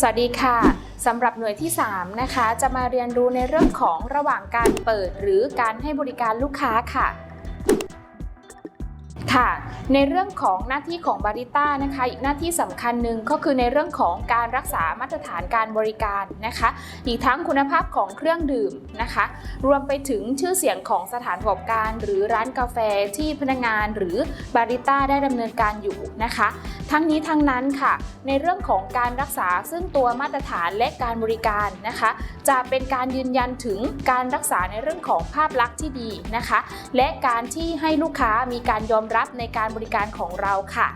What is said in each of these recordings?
สวัสดีค่ะสำหรับหน่วยที่ 3 นะคะ จะมาเรียนรู้ในเรื่องของระหว่างการเปิดหรือการให้บริการลูกค้าค่ะ ค่ะในเรื่องของหน้าที่ของบาริต้านะคะอีกหน้าที่สำคัญหนึ่งก็คือในเรื่องของการรักษามาตรฐานการบริการนะคะ อีกทั้งคุณภาพของเครื่องดื่มนะคะ รวมไปถึงชื่อเสียงของสถานประกอบการ หรือร้านกาแฟที่พนักงานหรือบาริต้าได้ดำเนินการอยู่นะคะ ทั้งนี้ทั้งนั้นค่ะ ในเรื่องของการรักษาซึ่งตัวมาตรฐานและการบริการนะคะ จะเป็นการยืนยันถึงการรักษาในเรื่องของภาพลักษณ์ที่ดีนะคะ และการที่ให้ลูกค้ามีการยอมรับในการบริการของเราค่ะ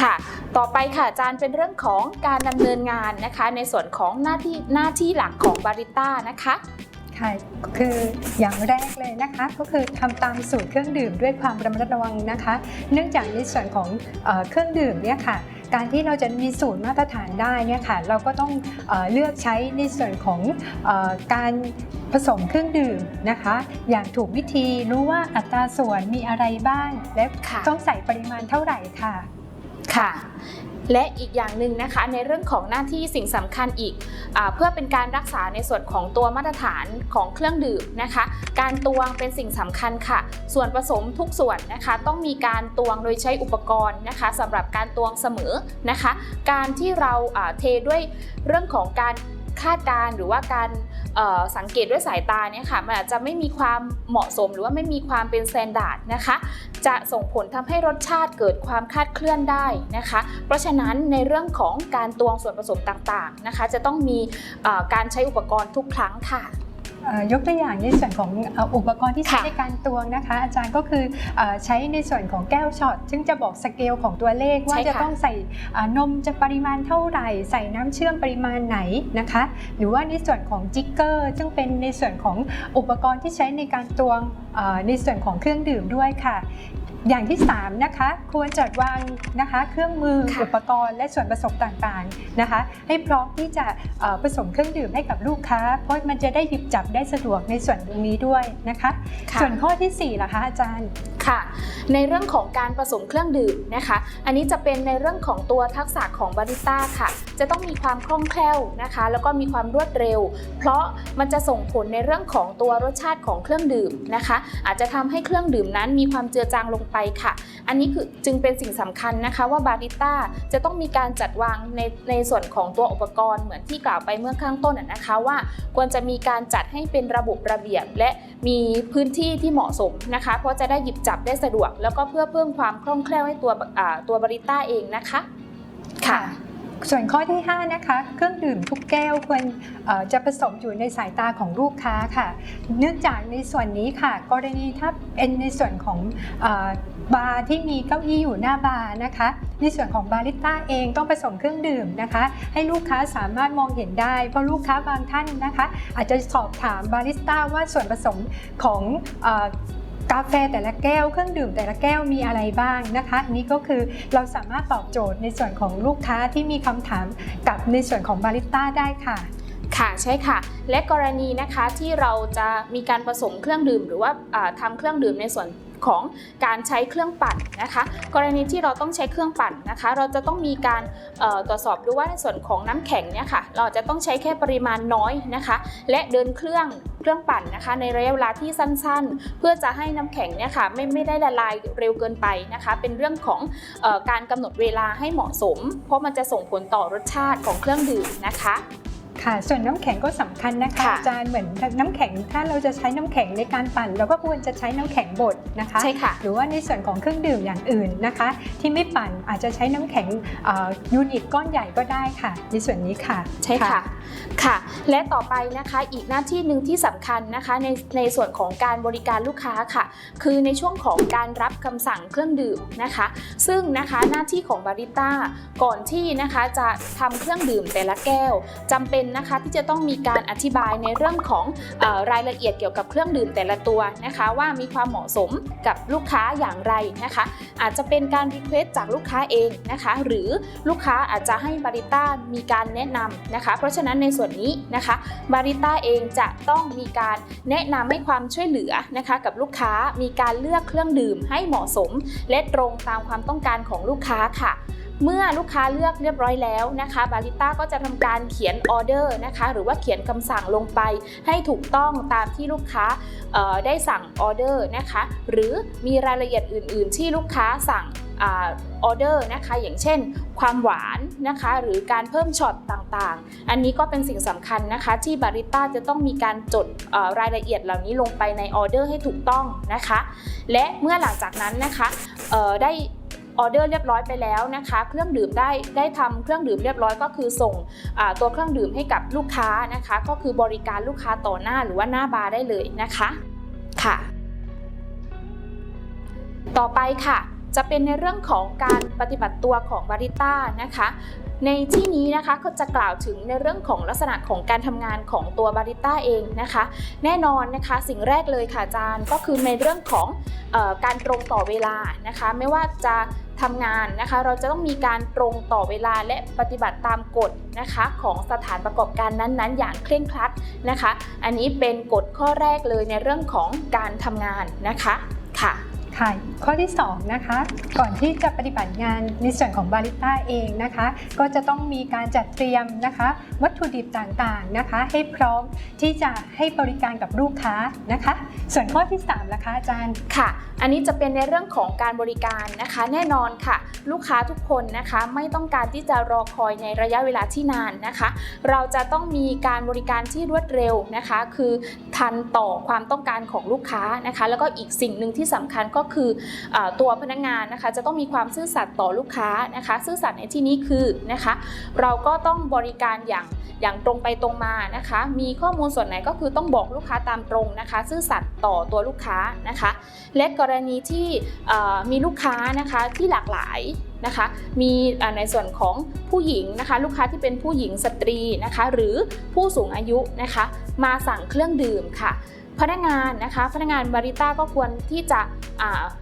ค่ะ ต่อไปค่ะอาจารย์เป็นเรื่องของการดำเนินงานนะคะ ในส่วนของหน้าที่หน้าที่หลักของบาริต้านะคะ ค่ะคืออย่างแรกเลยนะคะก็คือทำตามสูตรเครื่องดื่มด้วยความระมัดระวังนะคะ เนื่องจากในส่วนของเอ่อเครื่องดื่มเนี่ยค่ะการที่เราจะมีสูตรมาตรฐานได้เนี่ยค่ะเราก็ต้องเออเลือกใช้ในส่วนของเออการผสมเครื่องดื่มนะคะ อย่างถูกวิธีรู้ว่าอัตราส่วนมีอะไรบ้าง และค่ะต้องใส่ปริมาณเท่าไหร่ค่ะค่ะ และอีกอย่างหนึ่งนะคะในเรื่องของหน้าที่สิ่งสำคัญอีกอเพื่อเป็นการรักษาในส่วนของตัวมาตรฐานของเครื่องดื่มนะคะ การตวงเป็นสิ่งสำคัญค่ะ ส่วนผสมทุกส่วนนะคะต้องมีการตวงโดยใช้อุปกรณ์นะคะสำหรับการตวงเสมอนะคะ การที่เราเทด้วยเรื่องของการ คาดการ์หรือว่าการสังเกตด้วยสายตาเนี่ยค่ะมันอาจจะไม่มีความเหมาะสมหรือว่าไม่มีความเป็นแซนดาร์ดนะคะ จะส่งผลทำให้รสชาติเกิดความคาดเคลื่อนได้นะคะ เพราะฉะนั้นในเรื่องของการตวงส่วนผสมต่างๆนะคะ จะต้องมีการใช้อุปกรณ์ทุกครั้งค่ะ ยกตัวอย่างในส่วนของเอ่ออุปกรณ์ที่ใช้ค่ะในการตวงนะคะ อาจารย์ก็คือเอ่อใช้ในส่วนของแก้วช็อตซึ่งจะบอกสเกลของตัวเลขว่าใช่ค่ะจะต้องใส่เอ่อนมจะปริมาณเท่าไหร่ ใส่น้ำเชื่อมปริมาณไหนนะคะ หรือว่าในส่วนของจิกเกอร์ ซึ่งเป็นในส่วนของอุปกรณ์ที่ใช้ในการตวงเอ่อในส่วนของเครื่องดื่มด้วยค่ะ อย่างที่3นะคะควรจัดวางนะคะเครื่องมือค่ะอุปกรณ์และส่วนผสมต่างๆนะคะ ให้พร้อมที่จะเอ่อผสมเครื่องดื่มให้กับลูกค้า เพราะมันจะได้หยิบจับได้สะดวกในส่วนตรงนี้ด้วยนะคะค่ะส่วนข้อที่4ล่ะคะอาจารย์ค่ะ ในเรื่องของการผสมเครื่องดื่มนะคะ อันนี้จะเป็นในเรื่องของตัวทักษะของบาริสต้าค่ะ จะต้องมีความคล่องแคล่วนะคะ แล้วก็มีความรวดเร็ว เพราะมันจะส่งผลในเรื่องของตัวรสชาติของเครื่องดื่มนะคะ อาจจะทำให้เครื่องดื่มนั้นมีความเจือจางลงไปค่ะ อันนี้คือจึงเป็นสิ่งสำคัญนะคะว่าบาริสต้าจะต้องมีการจัดวางในในส่วนของตัวอุปกรณ์เหมือนที่กล่าวไปเมื่อข้างต้นนะนะคะว่าควรจะมีการจัดให้เป็นระบบระเบียบ และมีพื้นที่ที่เหมาะสมนะคะ เพราะจะได้หยิบจับได้สะดวก แล้วก็เพื่อเพิ่มความคล่องแคล่วให้ตัวตัวบาริสต้าเองนะคะค่ะส่วนข้อที่ 5 นะคะ เครื่องดื่มทุกแก้วควรจะผสมอยู่ในสายตาของลูกค้าค่ะ เนื่องจากในส่วนนี้ค่ะ กรณีถ้าเป็นในส่วนของอบาร์ที่มีเก้าอี้อยู่หน้าบาร์นะคะ ในส่วนของบาริสต้าเองต้องผสมเครื่องดื่มนะคะ ให้ลูกค้าสามารถมองเห็นได้ เพราะลูกค้าบางท่านนะคะ อาจจะสอบถามบาริสต้าว่าส่วนผสมของ กาแฟแต่ละแก้วเครื่องดื่มแต่ละแก้วมีอะไรบ้างนะคะอันนี้ก็คือเราสามารถตอบโจทย์ในส่วนของลูกค้าที่มีคำถามกับในส่วนของบาริสต้าได้ค่ะค่ะใช่ค่ะ และกรณีนะคะที่เราจะมีการผสมเครื่องดื่ม หรือว่าอ่าทำเครื่องดื่มในส่วน ของการใช้เครื่องปั่นนะคะ กรณีที่เราต้องใช้เครื่องปั่นนะคะ เราจะต้องมีการตรวจสอบดูว่าในส่วนของน้ำแข็งเนี่ยค่ะเราจะต้องใช้แค่ปริมาณน้อยนะคะ และเดินเครื่องเครื่องปั่นนะคะ ในระยะเวลาที่สั้นๆ เพื่อจะให้น้ำแข็งเนี่ยค่ะไม่ไม่ได้ละลายเร็วเกินไปนะคะ เป็นเรื่องของอการกำหนดเวลาให้เหมาะสม เพราะมันจะส่งผลต่อรสชาติของเครื่องดื่มนะคะ ค่ะ ส่วนน้ำแข็งก็สำคัญนะคะค่ะอาจารย์เหมือนน้ำแข็งถ้าเราจะใช้น้ำแข็งในการปั่นเราก็ควรจะใช้น้ำแข็งบดนะคะใช่ค่ะหรือว่าในส่วนของเครื่องดื่มอย่างอื่นนะคะ ที่ไม่ปั่นอาจจะใช้น้ำแข็งเอ่อยูนิตก้อนใหญ่ก็ได้ค่ะ ในส่วนนี้ค่ะใช่ค่ะค่ะ และต่อไปนะคะอีกหน้าที่หนึ่งที่สำคัญนะคะในในส่วนของการบริการลูกค้าค่ะ คือในช่วงของการรับคำสั่งเครื่องดื่มนะคะ ซึ่งนะคะหน้าที่ของบาริสต้าก่อนที่นะคะจะทำเครื่องดื่มแต่ละแก้วจำเป็นนะคะที่จะต้องมีการอธิบายในเรื่องของออรายละเอียดเกี่ยวกับเครื่องดื่มแต่ละตัวนะคะ ว่ามีความเหมาะสมกับลูกค้าอย่างไรนะคะ อาจจะเป็นการรีเควสจากลูกค้าเองนะคะ หรือลูกค้าอาจจะให้บาริต้ามีการแนะนำนะคะ เพราะฉะนั้นในส่วนนี้นะคะบาริต้าเองจะต้องมีการแนะนำให้ความช่วยเหลือนะคะ กับลูกค้ามีการเลือกเครื่องดื่มให้เหมาะสม และตรงตามความต้องการของลูกค้าค่ะ เมื่อลูกค้าเลือกเรียบร้อยแล้วนะคะบาริต้าก็จะทำการเขียนออเดอร์นะคะหรือว่าเขียนคำสั่งลงไปให้ถูกต้องตามที่ลูกค้าได้สั่งออเดอร์นะคะหรือมีรายละเอียดอื่น ๆ ที่ลูกค้าสั่งออเดอร์นะคะอย่างเช่น ความหวานนะคะหรือการเพิ่มช็อตต่างๆ อันนี้ก็เป็นสิ่งสำคัญนะคะ ที่บาริต้าจะต้องมีการจดรายละเอียดเหล่านี้ลงไปในออเดอร์ให้ถูกต้องนะคะ และเมื่อหลังจากนั้นนะคะได้ ออเดอร์เรียบร้อยไปแล้วนะคะ เครื่องดื่มได้ได้ทำเครื่องดื่มเรียบร้อยก็คือส่งตัวเครื่องดื่มให้กับลูกค้านะคะ ก็คือบริการลูกค้าต่อหน้าหรือว่าหน้าบาร์ได้เลยนะคะค่ะ ต่อไปค่ะ จะเป็นในเรื่องของการปฏิบัติตัวของบาริต้านะคะ ในที่นี้นะคะก็จะกล่าวถึงในเรื่องของลักษณะของการทำงานของตัวบาริต้าเองนะคะ แน่นอนนะคะสิ่งแรกเลยค่ะอาจารย์ก็คือในเรื่องของออการตรงต่อเวลานะคะ ไม่ว่าจะทำงานนะคะเราจะต้องมีการตรงต่อเวลาและปฏิบัติตามกฎนะคะของสถานประกอบการนั้นๆ อย่างเคร่งครัดนะคะ อันนี้เป็นกฎข้อแรกเลยในเรื่องของการทำงานนะคะค่ะ ค่ะข้อที่2นะคะก่อนที่จะปฏิบัติงานในส่วนของบาริต้าเองนะคะ ก็จะต้องมีการจัดเตรียมนะคะ วัตถุดิบต่างๆนะคะ ให้พร้อมที่จะให้บริการกับลูกค้านะคะ ส่วนข้อที่3ล่ะคะอาจารย์ค่ะ อันนี้จะเป็นในเรื่องของการบริการนะคะ แน่นอนค่ะ ลูกค้าทุกคนนะคะไม่ต้องการที่จะรอคอยในระยะเวลาที่นานนะคะ เราจะต้องมีการบริการที่รวดเร็วนะคะ คือ ทันต่อความต้องการของลูกค้านะคะแล้วก็อีกสิ่งหนึ่งที่สำคัญก็คืออตัวพนักงานนะคะจะต้องมีความซื่อสัตย์ต่อลูกค้านะคะซื่อสัตย์ในที่นี้คือนะคะเราก็ต้องบริการอย่างอย่างตรงไปตรงมานะคะ มีข้อมูลส่วนไหนก็คือต้องบอกลูกค้าตามตรงนะคะ ซื่อสัตย์ต่อตัวลูกค้านะคะ และกรณีที่มีลูกค้านะคะที่หลากหลาย นะคะ มีในส่วนของผู้หญิงนะคะ ลูกค้าที่เป็นผู้หญิงสตรีนะคะ หรือผู้สูงอายุนะคะ มาสั่งเครื่องดื่มค่ะ พนักงานนะคะพนักงานบาริต้าก็ควรที่จะ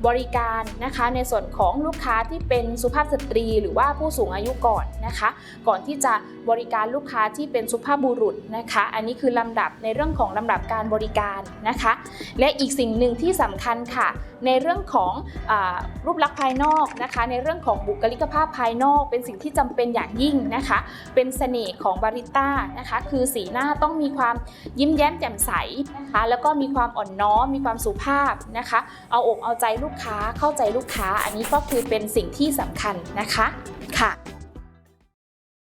บริการนะคะในส่วนของลูกค้าที่เป็นสุภาพสตรี หรือว่าผู้สูงอายุก่อนนะคะ ก่อนที่จะบริการลูกค้าที่เป็นสุภาพบุรุษนะคะ อันนี้คือลำดับในเรื่องของลำดับการบริการนะคะ และอีกสิ่งหนึ่งที่สำคัญค่ะ ในเรื่องของอรูปลักษณ์ภายนอกนะคะ ในเรื่องของบุคลิกภาพภายนอก เป็นสิ่งที่จำเป็นอย่างยิ่งนะคะ เป็นเสน่ห์ของบาริต้านะคะ คือสีหน้าต้องมีความยิ้มแย้มแจ่มใสนะคะแล้วก็มีความอ่อนน้อมมีความสุภาพนะคะ เอาอกเอาใจลูกค้าเข้าใจลูกค้า อันนี้ก็คือเป็นสิ่งที่สำคัญนะคะ